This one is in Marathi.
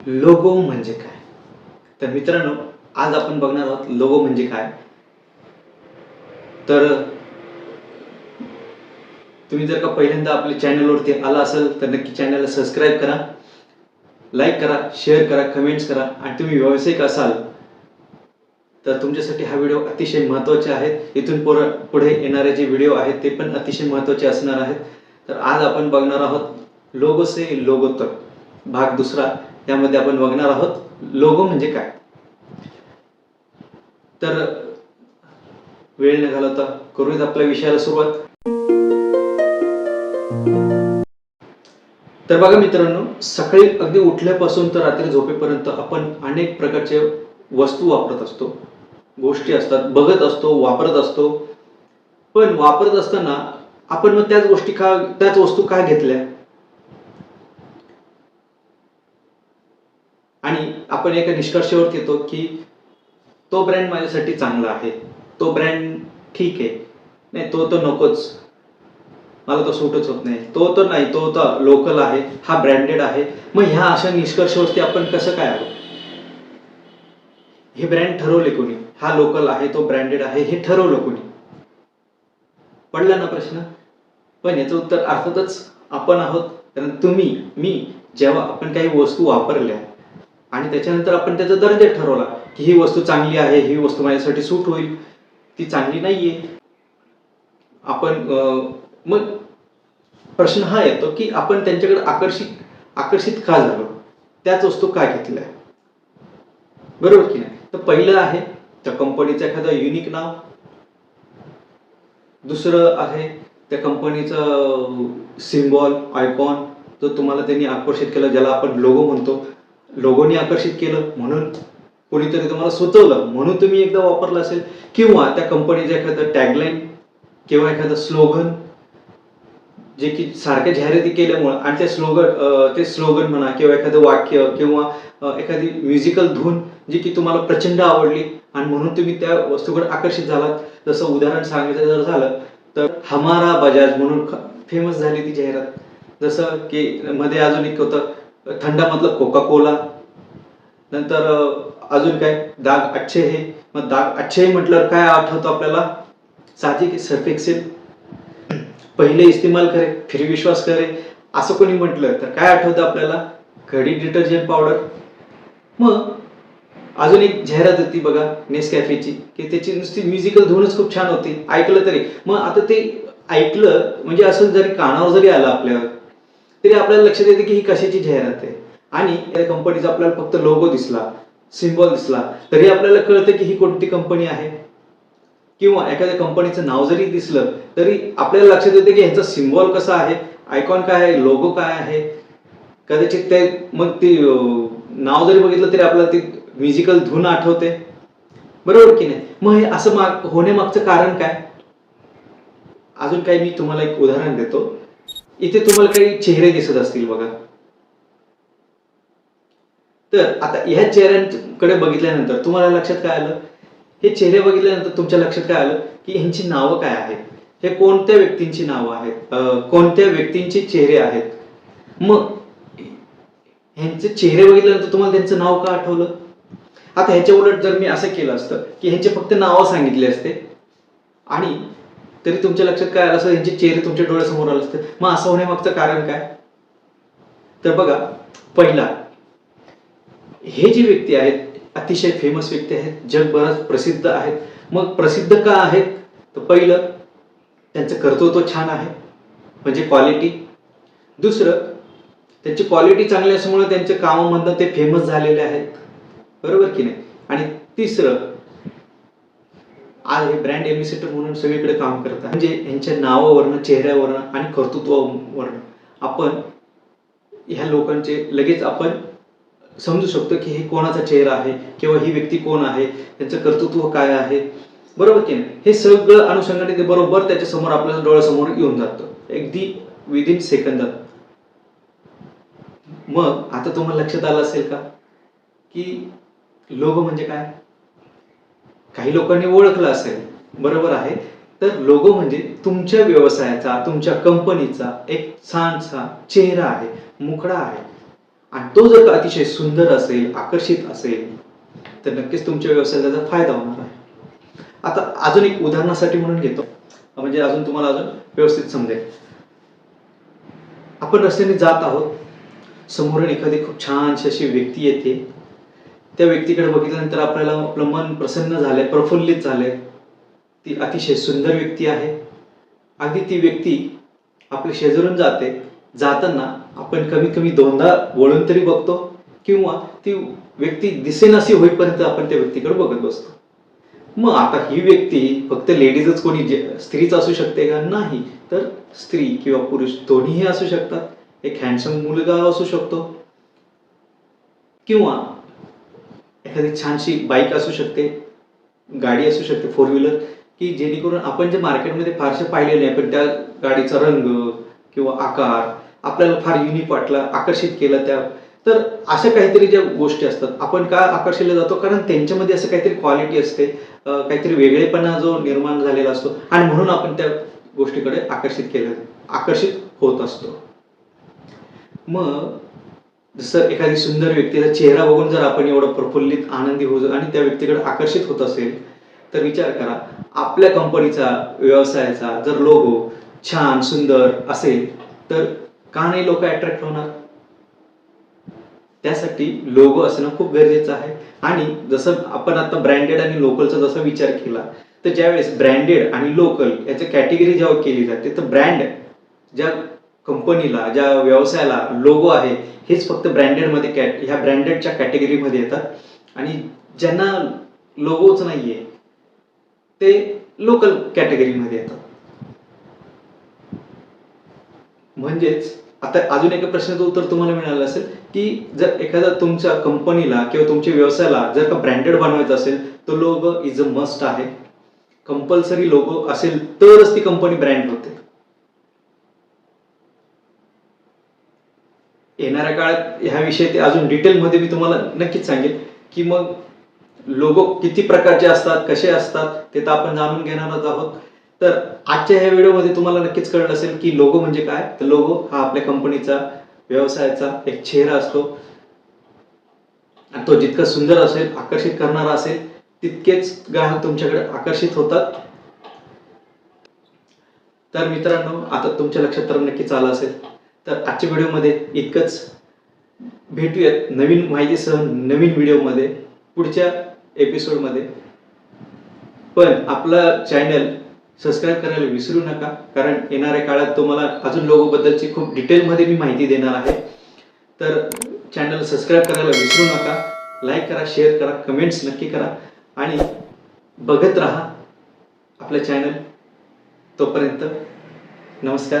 लोगो म्हणजे काय? तर मित्रांनो आज आपण बघणार आहोत लोगो म्हणजे काय? तर तुम्ही जर का पहिल्यांदा आपल्या चॅनलवरती आला असेल तर नक्की चॅनलला सबस्क्राईब करा लाईक करा शेअर करा कमेंट्स करा आणि तुम्ही व्यावसायिक असाल तर तुमच्यासाठी हा व्हिडिओ अतिशय महत्त्वाचे आहेत इथून पुढे पुढे येणारे जे व्हिडिओ आहेत ते पण अतिशय महत्त्वाचे असणार आहेत. तर आज आपण बघणार आहोत लोगो से लोगो भाग दुसरा यामध्ये आपण बघणार आहोत लोगो म्हणजे काय. तर वेळ न घालवता करूयात आपल्या विषयाला सुरुवात. तर बघा मित्रांनो सकाळी अगदी उठल्यापासून तर रात्री झोपेपर्यंत आपण अनेक प्रकारचे वस्तू वापरत असतो. गोष्टी असतात बघत असतो वापरत असतो. पण वापरत असताना आपण मग त्याच गोष्टी का त्याच वस्तू का घेतल्या? आणि आपण एका निष्कर्षावर येतो की तो ब्रँड माझ्यासाठी चांगला आहे. तो ब्रँड ठीक आहे. नाही तो तर नकोच. मला तो सूटच होत नाही. तो तर नाही तो तर लोकल आहे. हा ब्रँडेड आहे. मग ह्या अशा निष्कर्षावरती आपण कसं काय आलो हे ब्रँड ठरवले कोणी? हा लोकल आहे तो ब्रँडेड आहे हे ठरवलं कोणी? पडला ना प्रश्न? पण याचं उत्तर अर्थातच आपण आहोत. कारण तुम्ही मी जेव्हा आपण काही वस्तू वापरल्या आणि त्याच्यानंतर आपण त्याचा दर्जा ठरवला की ही वस्तू चांगली आहे ही वस्तू माझ्यासाठी सूट होईल. ती चांगली नाहीये. आपण मग प्रश्न हा येतो की आपण त्यांच्याकडे आकर्षित आकर्षित का झालो? त्याच वस्तू का घेतल्या? बरोबर की नाही? तर पहिलं आहे त्या कंपनीचं एखादं युनिक नाव. दुसरं आहे त्या कंपनीचं सिम्बॉल आयकॉन जो तुम्हाला त्यांनी आकर्षित केलं ज्याला आपण लोगो म्हणतो. लोगोनी आकर्षित केलं म्हणून कोणीतरी तुम्हाला सुचवलं म्हणून तुम्ही एकदा वापरलं असेल. किंवा त्या कंपनीचं एखादं टॅगलाईन किंवा एखादं स्लोगन जे की सारख्या जाहिराती केल्यामुळं आणि ते स्लोगन ते स्लोगन म्हणा किंवा एखादं वाक्य किंवा एखादी म्युझिकल धून जी की तुम्हाला प्रचंड आवडली आणि म्हणून तुम्ही त्या वस्तूकडे आकर्षित झालात. जसं उदाहरण सांगायचं जर झालं तर हमारा बजाज म्हणून फेमस झाली ती जाहिरात. जसं की मध्ये अजून एक होतं थंडामधलं कोका कोला नंतर अजून काय? दाग अच्छे हे। मग दाग अच्छे हे म्हटल्यावर काय आठवतं आपल्याला? साहजिक सर्फ एक्सेल पहिले इस्तेमाल करे फिर विश्वास करे. असं कोणी म्हटलं तर काय आठवतं आपल्याला? घडी डिटर्जंट पावडर मग अजून एक जाहिरात होती बघा नेस कॅफेची की त्याची नुसती म्युझिकल धूनच खूप छान होती. ऐकलं तरी. मग आता ते ऐकलं म्हणजे असं जरी कानावर जरी आलं आपल्यावर तरी आपल्याला लक्षात येते की ही कशाची जाहिरात आहे. आणि या कंपनीचा आपल्याला फक्त लोगो दिसला सिम्बॉल दिसला तरी आपल्याला कळतं की ही कोणती कंपनी आहे. किंवा एखाद्या कंपनीचं नाव जरी दिसलं तरी आपल्याला लक्षात येते की ह्याचा सिम्बॉल कसा आहे आयकॉन काय आहे लोगो काय आहे. कदाचित ते मग ती नाव जरी बघितलं तरी आपल्याला ती म्युझिकल धून आठवते. बरोबर की नाही? मग हे असं माग होण्यामागचं कारण काय? अजून काही मी तुम्हाला एक उदाहरण देतो. इथे तुम्हाला काही चेहरे दिसत असतील बघा. तर आता ह्या चेहऱ्यांकडे बघितल्यानंतर तुम्हाला लक्षात काय आलं? हे चेहरे बघितल्यानंतर तुमच्या लक्षात काय आलं? की ह्यांची नावं काय आहेत? हे कोणत्या व्यक्तींची नावं आहेत? कोणत्या व्यक्तींचे चेहरे आहेत? मग ह्यांचे चेहरे बघितल्यानंतर तुम्हाला त्यांचं नाव का आठवलं? आता ह्याच्या उलट जर मी असं केलं असतं की ह्यांचे फक्त नावं सांगितले असते आणि तरी तुमच्या लक्षात काय आलं असं? यांचे चेहरे तुमच्या डोळ्यासमोर आले असते. मग असं होण्यामागचं कारण काय? तर बघा पहिला हे जी व्यक्ती आहेत अतिशय फेमस व्यक्ती आहेत जगभरात प्रसिद्ध आहेत. मग प्रसिद्ध का आहेत? तर पहिलं त्यांचं कर्तृत्व छान आहे म्हणजे क्वालिटी दुसरं त्यांची क्वालिटी चांगली असल्यामुळे त्यांच्या कामामधनं ते फेमस झालेले आहेत. बरोबर की नाही? आणि तिसरं आज हे ब्रँड एम्बिसेटर म्हणून सगळीकडे काम करतात म्हणजे यांच्या नावावरनं चेहऱ्यावरनं आणि कर्तृत्वावरनं आपण ह्या लोकांचे लगेच आपण समजू शकतो की हे कोणाचा चेहरा आहे किंवा ही व्यक्ती कोण आहे त्यांचं कर्तृत्व काय आहे. बरोबर की नाही? हे सगळं अनुषंगाने ते बरोबर त्याच्यासमोर आपल्या डोळ्यासमोर येऊन जातं. अगदी विदिन सेकंदात मग आता तुम्हाला लक्षात आलं असेल का? की लोगो म्हणजे काय? काही लोकांनी ओळखलं असेल बरोबर आहे. तर लोगो म्हणजे तुमच्या व्यवसायाचा तुमच्या कंपनीचा एक छानसा चेहरा आहे मुखडा आहे. आणि तो जर का अतिशय सुंदर असेल आकर्षित असेल तर नक्कीच तुमच्या व्यवसायाला त्याचा फायदा होणार आहे. आता अजून एक उदाहरणासाठी म्हणून घेतो. म्हणजे अजून तुम्हाला अजून व्यवस्थित समजेल. आपण रस्त्याने जात आहोत. समोरून एखादी खूप छानशी अशी व्यक्ती येते. त्या व्यक्तीकडे बघितल्यानंतर आपल्याला आपलं मन प्रसन्न झालंय प्रफुल्लित झालंय. ती अतिशय सुंदर व्यक्ती आहे. अगदी ती व्यक्ती आपल्या शेजारून जाते. जाताना आपण कमीत कमी दोनदा वळून तरी बघतो किंवा ती व्यक्ती दिसेनाशी होईपर्यंत आपण त्या व्यक्तीकडे बघत बसतो. मग आता ही व्यक्ती फक्त लेडीजच कोणी जे- स्त्रीच असू शकते का? नाही. तर स्त्री किंवा पुरुष दोन्हीही असू शकतात. एक हँडसम मुलगा असू शकतो किंवा एखादी छानशी बाईक असू शकते गाडी असू शकते फोर व्हीलर की जेणेकरून आपण जे मार्केटमध्ये फारसे पाहिले नाही पण त्या गाडीचा रंग किंवा आकार आपल्याला फार युनिक वाटला आकर्षित केलं त्या तर अशा काहीतरी ज्या गोष्टी असतात आपण का आकर्षिले जातो? कारण त्यांच्यामध्ये असं काहीतरी क्वालिटी असते काहीतरी वेगळेपणा जो निर्माण झालेला असतो आणि म्हणून आपण त्या गोष्टीकडे आकर्षित केलं आकर्षित होत असतो. मग जसं एखादी सुंदर व्यक्तीचा चेहरा बघून जर आपण एवढं प्रफुल्लित आनंदी होतो आणि त्या व्यक्तीकडे आकर्षित होत असेल तर विचार करा आपल्या कंपनीचा व्यवसायाचा जर लोगो छान सुंदर असेल तर का नाही लोक अट्रॅक्ट होणार? त्यासाठी लोगो असणं खूप गरजेचं आहे. आणि जसं आपण आता ब्रँडेड आणि लोकलचा जसा विचार केला तर ज्यावेळेस ब्रँडेड आणि लोकल याची कॅटेगरी जेव्हा केली जाते तर ब्रँड ज्या कंपनीला ज्या व्यवसायाला लोगो आहे हेच फक्त ब्रँडेडमध्ये कॅ ह्या ब्रँडेडच्या कॅटेगरीमध्ये येतात. आणि ज्यांना लोगोच नाहीये ते लोकल कॅटेगरीमध्ये येतात. म्हणजेच आता अजून एका प्रश्नाचं उत्तर तुम्हाला मिळालं असेल की जर एखाद्या तुमच्या कंपनीला किंवा तुमच्या व्यवसायाला जर का ब्रँडेड बनवायचं असेल तर लोगो इज अ मस्ट आहे. कंपल्सरी लोगो असेल तरच ती कंपनी ब्रँड होते. येणाऱ्या काळात ह्याविषयी ते अजून डिटेलमध्ये मी तुम्हाला नक्कीच सांगेन की मग लोगो किती प्रकारचे असतात कसे असतात ते तर आपण जाणून घेणारच आहोत. तर आजच्या ह्या व्हिडिओमध्ये तुम्हाला नक्कीच कळलं असेल की लोगो म्हणजे काय? तर लोगो हा आपल्या कंपनीचा व्यवसायाचा एक चेहरा असतो. आणि तो जितका सुंदर असेल आकर्षित करणारा असेल तितकेच ग्राहक तुमच्याकडे आकर्षित होतात. तर मित्रांनो आता तुमच्या लक्षात तर नक्कीच आलं असेल. तर आजच्या व्हिडिओमध्ये इतकंच. भेटूयात नवीन माहितीसह नवीन व्हिडिओमध्ये पुढच्या एपिसोडमध्ये. पण आपलं चॅनल सबस्क्राईब करायला विसरू नका कारण येणाऱ्या काळात तुम्हाला अजून लोगोबद्दलची खूप डिटेलमध्ये मी माहिती देणार आहे. तर चॅनल सबस्क्राईब करायला विसरू नका लाईक करा शेअर करा कमेंट्स नक्की करा आणि बघत राहा आपलं चॅनल तोपर्यंत नमस्कार.